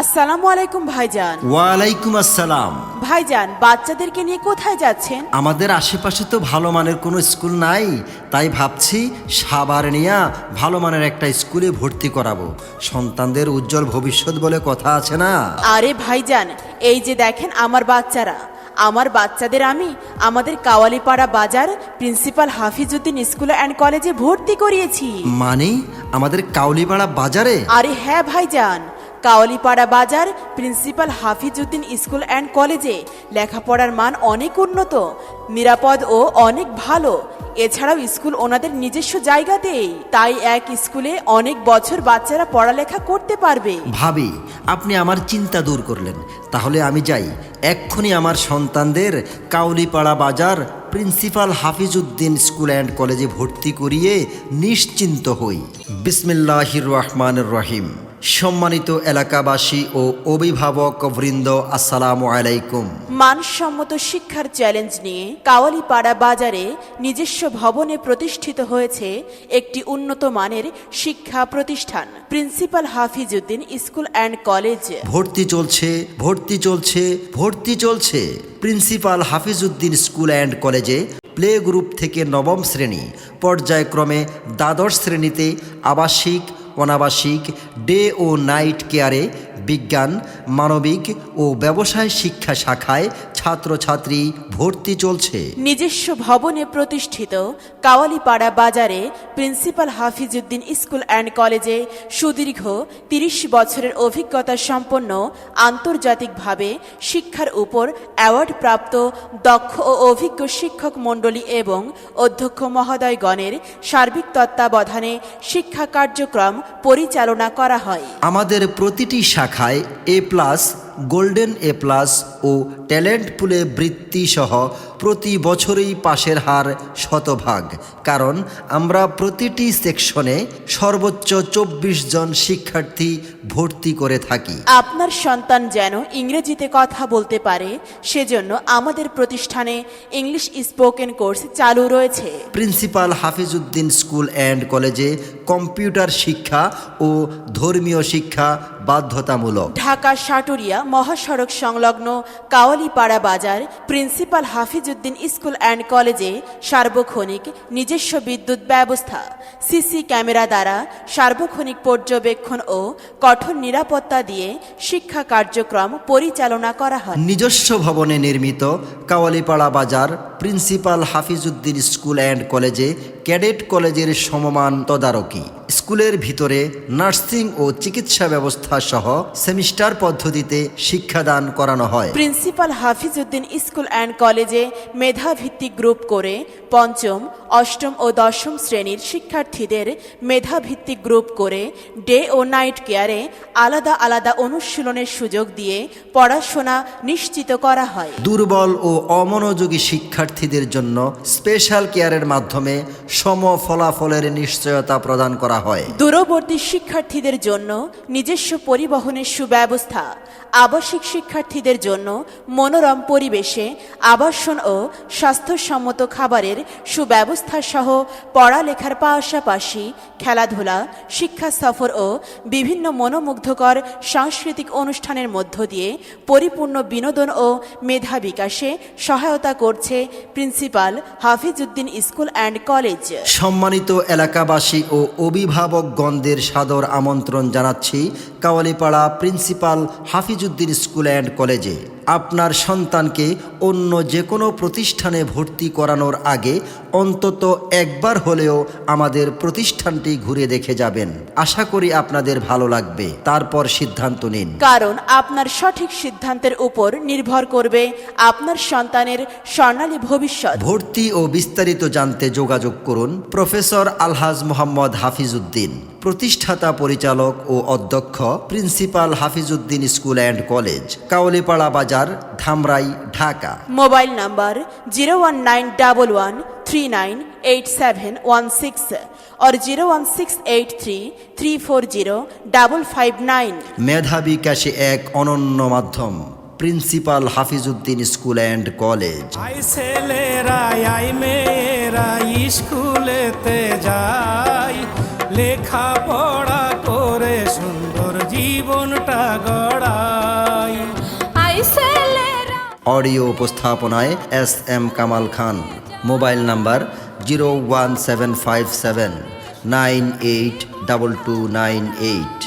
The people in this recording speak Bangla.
আসসালামু আলাইকুম ভাইজান। ওয়ালাইকুম আসসালাম। ভাইজান বাচ্চাদেরকে নিয়ে কোথায় যাচ্ছেন? আমাদের আশেপাশে তো ভালো মানের কোনো স্কুল নাই তাই ভাবছি সাবার নিয়া ভালো মানের একটা স্কুলে ভর্তি করাবো। সন্তানদের উজ্জ্বল ভবিষ্যৎ বলে কথা আছে না? আরে ভাইজান এই যে দেখেন আমার বাচ্চারা। আমার বাচ্চাদের আমি আমাদের কাওয়ালিপাড়া বাজার প্রিন্সিপাল হাফিজউদ্দিন স্কুল অ্যান্ড কলেজে ভর্তি করিয়েছি। মানে আমাদের কাউলিপাড়া বাজারে? আরে হ্যাঁ ভাইজান কাওয়ালিপাড়া বাজার, প্রিন্সিপাল হাফিজউদ্দিন স্কুল অ্যান্ড কলেজে। লেখাপড়ার মান অনেক উন্নত, নিরাপদ ও অনেক ভালো। এছাড়াও স্কুল ওনাদের নিজস্ব জায়গাতেই। তাই এক স্কুলে অনেক বছর বাচ্চারা পড়ালেখা করতে পারবে। ভাবি, আপনি আমার চিন্তা দূর করলেন। তাহলে আমি যাই। এক্ষুনি আমার সন্তানদের কাউলিপাড়া বাজার, প্রিন্সিপাল হাফিজউদ্দিন স্কুল অ্যান্ড কলেজে ভর্তি করিয়ে নিশ্চিন্ত হই। বিসমিল্লাহির রহমান রহিম। সম্মানিত এলাকাবাসী ও অভিভাবক বৃন্দ আসসালামু আলাইকুম। মানসম্মত শিক্ষার চ্যালেঞ্জ নিয়ে কাওয়ালিপাড়া বাজারে নিজস্ব ভবনে প্রতিষ্ঠিত হয়েছে একটি উন্নত মানের শিক্ষা প্রতিষ্ঠান principal Hafizuddin school and college. ভর্তি চলছে ভর্তি চলছে ভর্তি চলছে। প্রিন্সিপাল হাফিজউদ্দিন স্কুল অ্যান্ড কলেজে প্লে গ্রুপ থেকে নবম শ্রেণি পর্যায়ক্রমে দ্বাদশ শ্রেণীতে আবাসিক অনাবাসিক ডে ও নাইট কেয়ারে বিজ্ঞান মানবিক ও ব্যবসায় শিক্ষা শাখায় ছাত্রছাত্রী ভর্তি চলছে। নিজস্ব ভবনে প্রতিষ্ঠিত কাওয়ালিপাড়া বাজারে প্রিন্সিপাল হাফিজউদ্দিন স্কুল অ্যান্ড কলেজে সুদীর্ঘ তিরিশ বছরের অভিজ্ঞতা সম্পন্ন আন্তর্জাতিকভাবে শিক্ষার উপর অ্যাওয়ার্ড প্রাপ্ত দক্ষ ও অভিজ্ঞ শিক্ষক মণ্ডলী এবং অধ্যক্ষ মহোদয়গণের সার্বিক তত্ত্বাবধানে শিক্ষা কার্যক্রম পরিচালনা করা হয়। আমাদের প্রতিটি শাখায় A plus golden A plus O talent পুলে বৃত্তি সহ প্রতি বছরই পাশের হার শতভাগ। কারণ আমরা প্রতিটি সেকশনে সর্বোচ্চ চব্বিশ জন শিক্ষার্থী ভর্তি করে থাকি। আপনার সন্তান যেন ইংরেজিতে কথা বলতে পারে সেজন্য আমাদের প্রতিষ্ঠানে ইংলিশ স্পোকেন কোর্স চালু রয়েছে। প্রিন্সিপাল হাফিজউদ্দিন স্কুল অ্যান্ড কলেজে কম্পিউটার শিক্ষা ও ধর্মীয় শিক্ষা বাধ্যতামূলক। ঢাকা সাটুরিয়া মহাসড়ক সংলগ্ন কাওয়ালিপাড়া বাজার প্রিন্সিপাল হাফিজউদ্দিন স্কুল অ্যান্ড কলেজে সার্বক্ষণিক নিজস্ব বিদ্যুৎ ব্যবস্থা, সিসি ক্যামেরা দ্বারা সার্বক্ষণিক পর্যবেক্ষণ ও কঠোর নিরাপত্তা দিয়ে শিক্ষা কার্যক্রম পরিচালনা করা হয়। নিজস্ব ভবনে নির্মিত কাওয়ালিপাড়া বাজার প্রিন্সিপাল হাফিজউদ্দিন স্কুল অ্যান্ড কলেজে ক্যাডেট কলেজের সমমান তদারকি। স্কুলের ভিতরে নার্সিং ও চিকিৎসা ব্যবস্থা সহ সেমিস্টার পদ্ধতিতে শিক্ষাদান করানো হয়। প্রিন্সিপাল হাফিজউদ্দিন স্কুল অ্যান্ড কলেজে মেধাভিত্তিক গ্রুপ করে পঞ্চম অষ্টম ও দশম শ্রেণির শিক্ষার্থীদের মেধাভিত্তিক গ্রুপ করে ডে ও নাইট কেয়ারে আলাদা আলাদা অনুশীলনের সুযোগ দিয়ে পড়াশোনা নিশ্চিত করা হয়। দুর্বল ও অমনোযোগী শিক্ষার্থীদের জন্য স্পেশাল কেয়ারের মাধ্যমে সম ফলাফলের নিশ্চয়তা প্রদান করা হয়। দূরবর্তী শিক্ষার্থীদের জন্য নিজস্ব পরিবহনের সুব্যবস্থা আবাসিক শিক্ষার্থীদের জন্য মনোরম পরিবেশে আবাসন ও স্বাস্থ্যসম্মত খাবারের সুব্যবস্থা সহ পড়ালেখার পাশাপাশি খেলাধুলা, শিক্ষা সফর ও বিভিন্ন মনোমুগ্ধকর সাংস্কৃতিক অনুষ্ঠানের মধ্য দিয়ে পরিপূর্ণ বিনোদন ও মেধা বিকাশে সহায়তা করছে principal Hafizuddin school and college. সম্মানিত এলাকাবাসী ও অভিভাবকগণদের সাদর আমন্ত্রণ জানাচ্ছি Kawalipara principal Hafizuddin school and কলেজে। আপনার সন্তানকে অন্য যে কোনো প্রতিষ্ঠানে ভর্তি করানোর আগে অন্তত একবার হলেও আমাদের প্রতিষ্ঠানটি ঘুরে দেখে যাবেন। আশা করি আপনাদের ভালো লাগবে। তারপর সিদ্ধান্ত নিন। কারণ আপনার সঠিক সিদ্ধান্তের উপর নির্ভর করবে আপনার সন্তানের স্বর্ণালী ভবিষ্যৎ। ভর্তি ও বিস্তারিত জানতে যোগাযোগ করুন প্রফেসর আলহাজ মোহাম্মদ হাফিজউদ্দিন। প্রতিষ্ঠাতা পরিচালক ও অধ্যক্ষ principal Hafizuddin school and college Kaulipara Bazar Dhamrai Dhaka mobile number zero one nine double one three nine eight seven one six और zero one six eight three three four zero double five nine মেধা বিকাশে এক অনন্য মাধ্যম principal Hafizuddin school and college I ছেলেরা আই মেয়েরা স্কুলেতে যায় লেখা পড়া করে সুন্দর জীবনটা গড়াই। অডিও উপস্থাপনায় S M Kamal Khan. Mobile number zero one seven five seven nine eight double two nine eight.